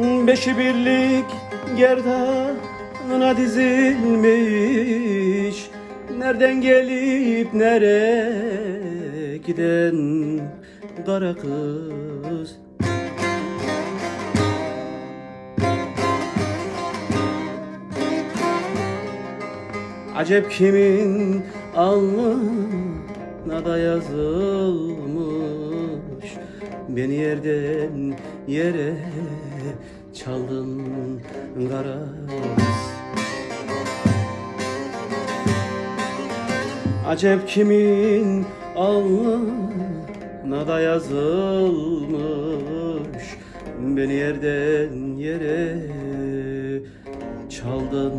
Beşi birlik gerdanına dizilmiş. Nereden gelip nereye giden kara kız? Acep kimin alnına da yazılmış Beni yerden yere çaldın kara. Acep kimin alnına da yazılmış? Beni yerden yere çaldın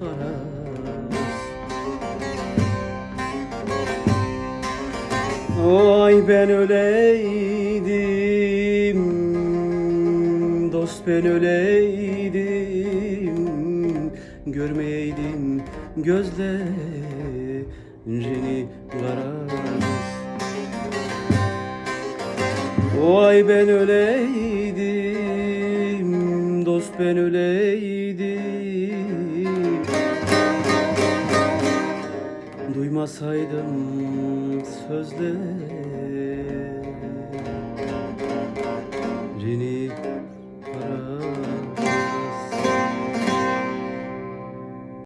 kara Ay ben öleydim Dost ben öleydim. Görmeyeydim gözlerini kara. Vay ben öleydim Dost ben öleydim Duymasaydım sözleri